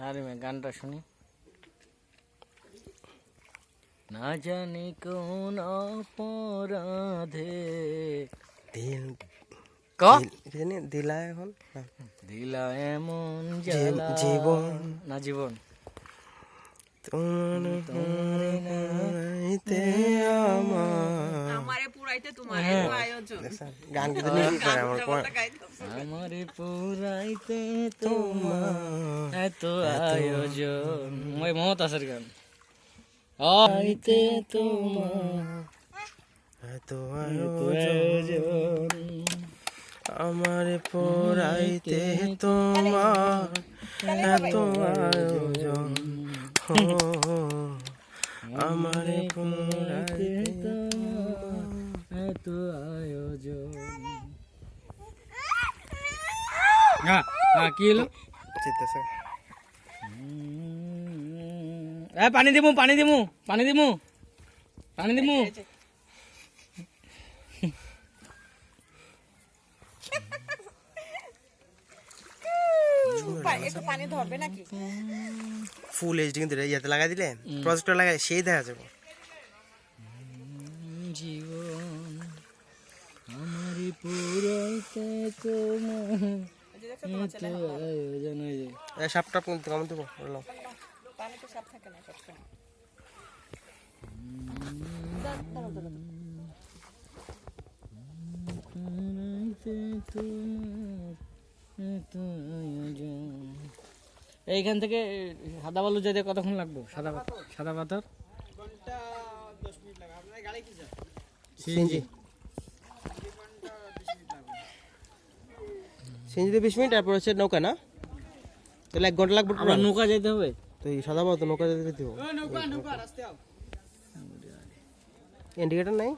আরে মে গানটা শুনি। না জানি কোন অপরাধে। দিল ক? জানি দিলা এখন? না। দিলা এমন জীবন। না জীবন। তোমার নাইতে গান কিন্তু নিজেই করে আমার পুরাইতে তোমার এত আয়োজন। ওই গান। আইতে তোমার এত আয়োজন আয়োজন। আমার পড়াইতে তোমার এত আয়োজন। আমার পড়াইতে হ্যাঁ হ্যাঁ কি হলো? এ পানি দিমু পানি দিমু পানি দিমু পানি দিমু। একটু পানি ধরবে নাকি? ফুল এইচডি কিন্তু ইয়াতে লাগাই দিলে প্রজেক্টর লাগাই সেই দেখা যাবে। জীবন আমারই পুরাইতে তোমার সাপটা কিন্তু কেমন দেবো বললাম পানিতে সাপ থাকে না সবসময়। পুরাইতে তোমার এত আয়োজন এইখান থেকে সাদা বালু যেতে কতক্ষণ লাগবে? সাদা পাথর? সাদা পাথর? সিএনজি। সিএনজিতে বিশ মিনিট তারপর হচ্ছে নৌকা না? তাহলে এক ঘণ্টা লাগবে আমরা নৌকা যেতে হবে? তো এই সাদা বাবা তো নৌকা যেতে হবে। ইন্ডিকেটার নাই?